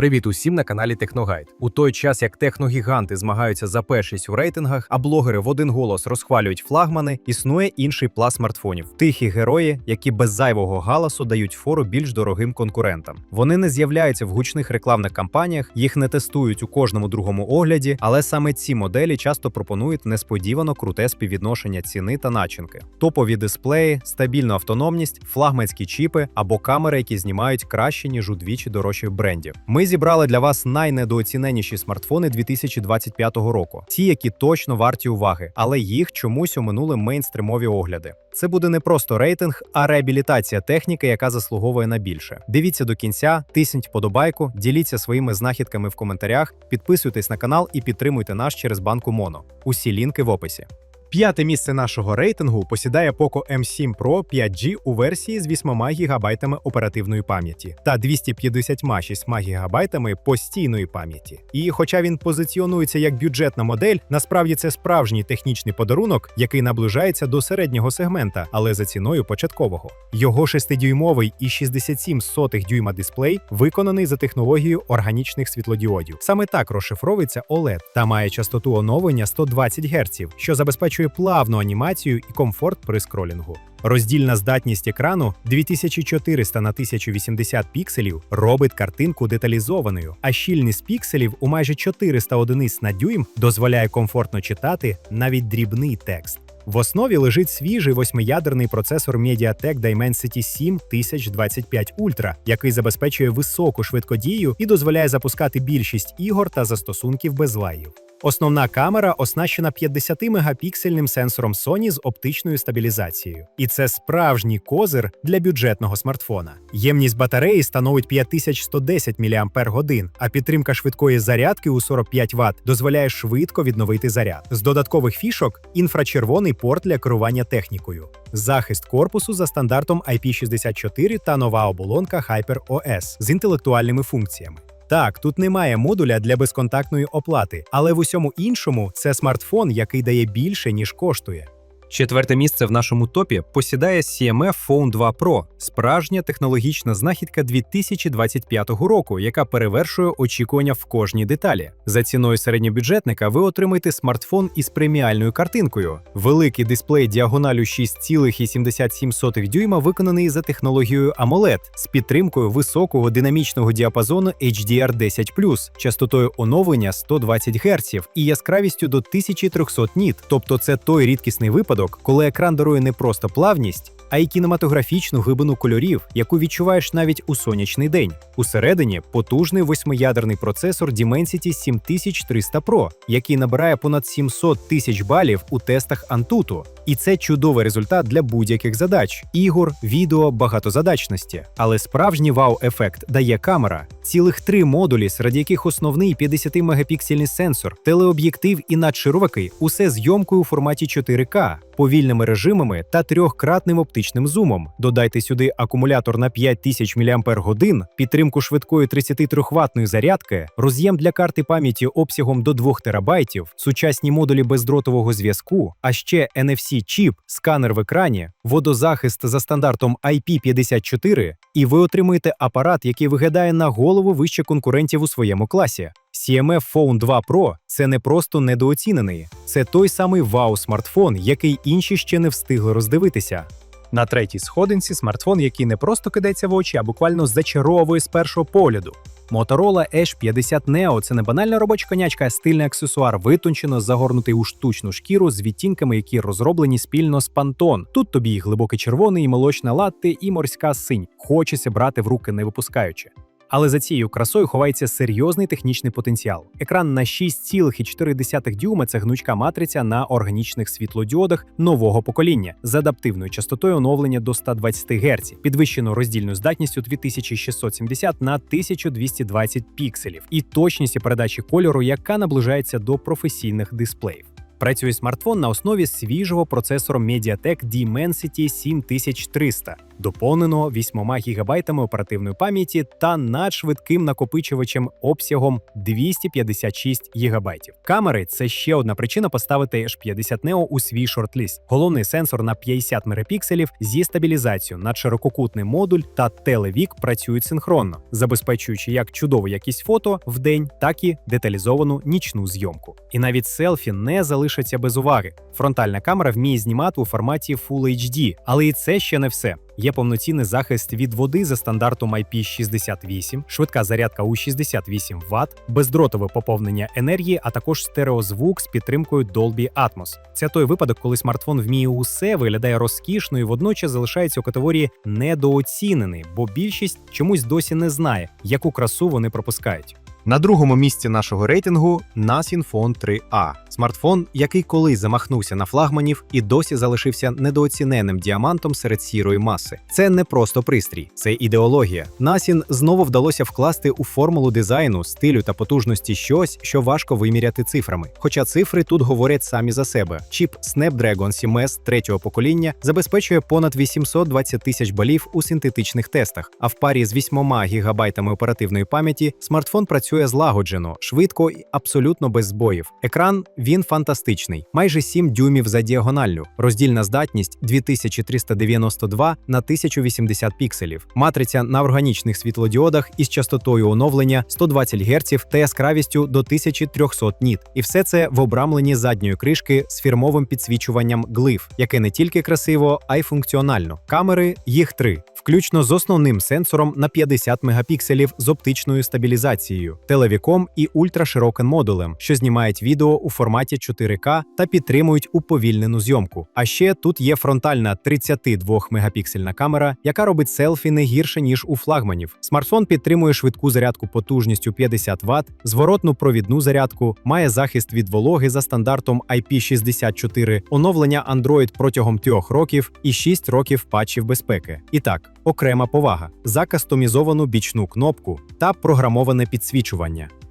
Привіт усім на каналі Техногайд. У той час, як техногіганти змагаються за першість у рейтингах, а блогери в один голос розхвалюють флагмани, існує інший пласт смартфонів. Тихі герої, які без зайвого галасу дають фору більш дорогим конкурентам. Вони не з'являються в гучних рекламних кампаніях, їх не тестують у кожному другому огляді, але саме ці моделі часто пропонують несподівано круте співвідношення ціни та начинки. Топові дисплеї, стабільну автономність, флагманські чіпи або камери, які знімають краще ніж удвічі дорожчих брендів. Ми зібрали для вас найнедооціненіші смартфони 2025 року, ті, які точно варті уваги, але їх чомусь оминули мейнстримові огляди. Це буде не просто рейтинг, а реабілітація техніки, яка заслуговує на більше. Дивіться до кінця, тисніть вподобайку, діліться своїми знахідками в коментарях, підписуйтесь на канал і підтримуйте нас через банку Моно. Усі лінки в описі. П'яте місце нашого рейтингу посідає Poco M7 Pro 5G у версії з 8 ГБ оперативної пам'яті та 256 ГБ постійної пам'яті. І хоча він позиціонується як бюджетна модель, насправді це справжній технічний подарунок, який наближається до середнього сегмента, але за ціною початкового. Його 6-дюймовий і 67 сотих дюйма дисплей виконаний за технологією органічних світлодіодів. Саме так розшифровується OLED та має частоту оновлення 120 Гц, що забезпечує плавну анімацію і комфорт при скролінгу. Роздільна здатність екрану 2400 на 1080 пікселів робить картинку деталізованою, а щільність пікселів у майже 400 одиниць на дюйм дозволяє комфортно читати навіть дрібний текст. В основі лежить свіжий восьмиядерний процесор MediaTek Dimensity 7025 Ultra, який забезпечує високу швидкодію і дозволяє запускати більшість ігор та застосунків без лаїв. Основна камера оснащена 50-мегапіксельним сенсором Sony з оптичною стабілізацією. І це справжній козир для бюджетного смартфона. Ємність батареї становить 5110 мАч, а підтримка швидкої зарядки у 45 Вт дозволяє швидко відновити заряд. З додаткових фішок інфрачервоний порт для керування технікою, захист корпусу за стандартом IP64 та нова оболонка HyperOS з інтелектуальними функціями. Так, тут немає модуля для безконтактної оплати, але в усьому іншому це смартфон, який дає більше, ніж коштує. Четверте місце в нашому топі посідає CMF Phone 2 Pro, справжня технологічна знахідка 2025 року, яка перевершує очікування в кожній деталі. За ціною середньобюджетника ви отримаєте смартфон із преміальною картинкою. Великий дисплей діагоналю 6,77 дюйма виконаний за технологією AMOLED з підтримкою високого динамічного діапазону HDR10+, частотою оновлення 120 Гц і яскравістю до 1300 ніт, тобто це той рідкісний випадок коли екран дарує не просто плавність, а й кінематографічну глибину кольорів, яку відчуваєш навіть у сонячний день. Усередині потужний восьмиядерний процесор Dimensity 7300 Pro, який набирає понад 700 тисяч балів у тестах Antutu. І це чудовий результат для будь-яких задач: ігор, відео, багатозадачності. Але справжній вау-ефект дає камера, цілих три модулі, серед яких основний 50-мегапіксельний сенсор, телеоб'єктив і надширокий, усе зйомкою у форматі 4К, повільними режимами та трьохкратним оптичним зумом. Додайте сюди акумулятор на 5000 мАч, підтримку швидкої 33-ваттної зарядки, роз'єм для карти пам'яті обсягом до 2 ТБ, сучасні модулі бездротового зв'язку, а ще NFC чіп, сканер в екрані, водозахист за стандартом IP54, і ви отримуєте апарат, який виглядає на голову вище конкурентів у своєму класі. CMF Phone 2 Pro – це не просто недооцінений, це той самий вау-смартфон, який інші ще не встигли роздивитися. На третій сходинці смартфон, який не просто кидається в очі, а буквально зачаровує з першого погляду. Motorola Edge 50 Neo – це не банальна робоча конячка, а стильний аксесуар, витончено загорнутий у штучну шкіру з відтінками, які розроблені спільно з Pantone. Тут тобі і глибокий червоний, і молочна латте, і морська синь. Хочеться брати в руки, не випускаючи. Але за цією красою ховається серйозний технічний потенціал. Екран на 6,4 дюйма – це гнучка матриця на органічних світлодіодах нового покоління з адаптивною частотою оновлення до 120 Гц, підвищеною роздільною здатністю 2670 на 1220 пікселів і точністю передачі кольору, яка наближається до професійних дисплеїв. Працює смартфон на основі свіжого процесора MediaTek Dimensity 7300. Доповнено 8 гігабайтами оперативної пам'яті та надшвидким накопичувачем обсягом 256 гігабайтів. Камери це ще одна причина поставити H50 Neo у свій шортліст. Головний сенсор на 50 мегапікселів зі стабілізацією над ширококутний модуль та телевік працюють синхронно, забезпечуючи як чудову якість фото в день, так і деталізовану нічну зйомку. І навіть селфі не залишаться без уваги. Фронтальна камера вміє знімати у форматі Full HD, але і це ще не все. Є повноцінний захист від води за стандартом IP68, швидка зарядка у 68 Вт, бездротове поповнення енергії, а також стереозвук з підтримкою Dolby Atmos. Це той випадок, коли смартфон вміє усе, виглядає розкішно і водночас залишається у категорії недооцінений, бо більшість чомусь досі не знає, яку красу вони пропускають. На другому місці нашого рейтингу Phone 3A. Смартфон, який колись замахнувся на флагманів і досі залишився недооціненим діамантом серед сірої маси. Це не просто пристрій, це ідеологія. Насін знову вдалося вкласти у формулу дизайну, стилю та потужності щось, що важко виміряти цифрами. Хоча цифри тут говорять самі за себе. Чіп Snapdragon 7S третього покоління забезпечує понад 820 тисяч балів у синтетичних тестах. А в парі з 8 гігабайтами оперативної пам'яті смартфон працює злагоджено, швидко і абсолютно без збоїв. Екран він фантастичний, майже 7 дюймів за діагоналлю. Роздільна здатність 2392 на 1080 пікселів. Матриця на органічних світлодіодах із частотою оновлення 120 Гц та яскравістю до 1300 ніт. І все це в обрамленні задньої кришки з фірмовим підсвічуванням глиф, яке не тільки красиво, а й функціонально. Камери їх три, включно з основним сенсором на 50 мегапікселів з оптичною стабілізацією, телевіком і ультрашироким модулем, що знімають відео у форматі 4К та підтримують уповільнену зйомку. А ще тут є фронтальна 32 мегапіксельна камера, яка робить селфі не гірше ніж у флагманів. Смартфон підтримує швидку зарядку потужністю 50 Вт, зворотну провідну зарядку, має захист від вологи за стандартом IP64, оновлення Android протягом 3 років і 6 років патчів безпеки. І так, окрема повага за кастомізовану бічну кнопку та програмоване підсвічування.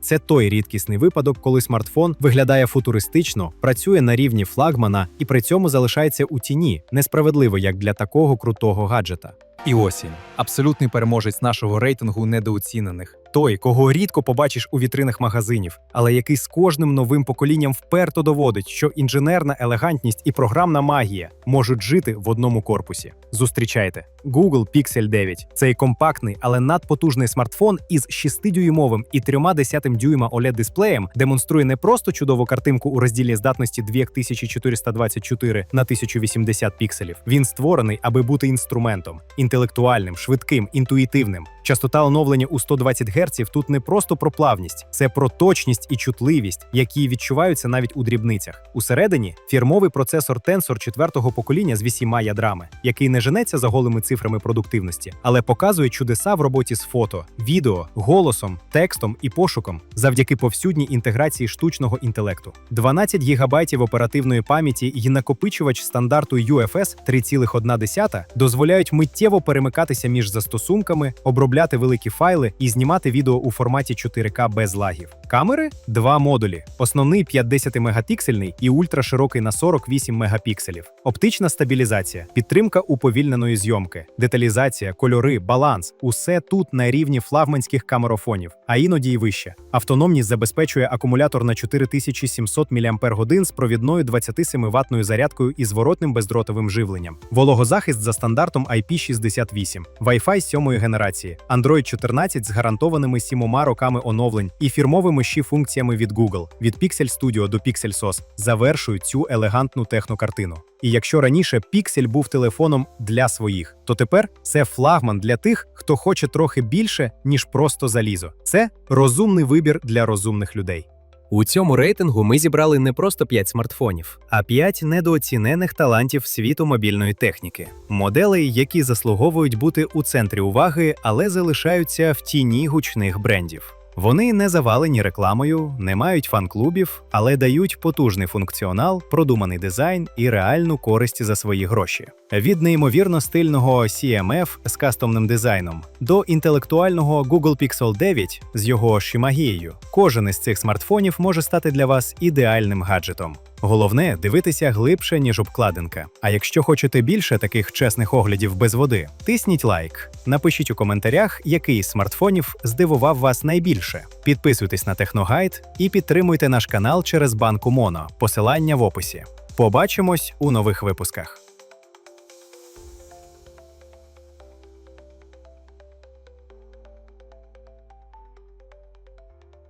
Це той рідкісний випадок, коли смартфон виглядає футуристично, працює на рівні флагмана і при цьому залишається у тіні, несправедливо як для такого крутого гаджета. І осінь абсолютний переможець нашого рейтингу недооцінених. Той, кого рідко побачиш у вітринах магазинів, але який з кожним новим поколінням вперто доводить, що інженерна елегантність і програмна магія можуть жити в одному корпусі. Зустрічайте Google Pixel 9. Цей компактний, але надпотужний смартфон із 6-дюймовим і 3,1 дюйма oled дисплеєм демонструє не просто чудову картинку у розділі здатності 2424 на 1080 пікселів. Він створений, аби бути інструментом інтелектуальним, швидким, інтуїтивним. Частота оновлення у 120 Гц тут не просто про плавність, це про точність і чутливість, які відчуваються навіть у дрібницях. Усередині фірмовий процесор Tensor 4-го покоління з вісіма ядрами, який не женеться за голими цифрами продуктивності, але показує чудеса в роботі з фото, відео, голосом, текстом і пошуком завдяки повсюдній інтеграції штучного інтелекту. 12 гігабайтів оперативної пам'яті і накопичувач стандарту UFS 3,1 дозволяють миттєво перемикатися між застосунками, обробляти великі файли і знімати відео у форматі 4К без лагів. Камери два модулі: основний 50-мегапіксельний і ультраширокий на 48 мегапікселів. Оптична стабілізація, підтримка уповільненої зйомки, деталізація, кольори, баланс усе тут на рівні флагманських камерофонів, а іноді й вище. Автономність забезпечує акумулятор на 4700 мАч з провідною 27 ватною зарядкою і зворотним бездротовим живленням. Вологозахист за стандартом IP68, Wi-Fi 7 генерації, Android 14 з гарантованими 7 роками оновлень і фірмовими ще функціями від Google, від Pixel Studio до Pixel SOS завершують цю елегантну технокартину. І якщо раніше Pixel був телефоном для своїх, то тепер це флагман для тих, хто хоче трохи більше, ніж просто залізо. Це розумний вибір для розумних людей. У цьому рейтингу ми зібрали не просто 5 смартфонів, а 5 недооцінених талантів світу мобільної техніки, моделей, які заслуговують бути у центрі уваги, але залишаються в тіні гучних брендів. Вони не завалені рекламою, не мають фан-клубів, але дають потужний функціонал, продуманий дизайн і реальну користь за свої гроші. Від неймовірно стильного CMF з кастомним дизайном до інтелектуального Google Pixel 9 з його шимагією. Кожен із цих смартфонів може стати для вас ідеальним гаджетом. Головне дивитися глибше, ніж обкладинка. А якщо хочете більше таких чесних оглядів без води, тисніть лайк. Напишіть у коментарях, який з смартфонів здивував вас найбільше. Підписуйтесь на Техногайд і підтримуйте наш канал через банку Моно. Посилання в описі. Побачимось у нових випусках.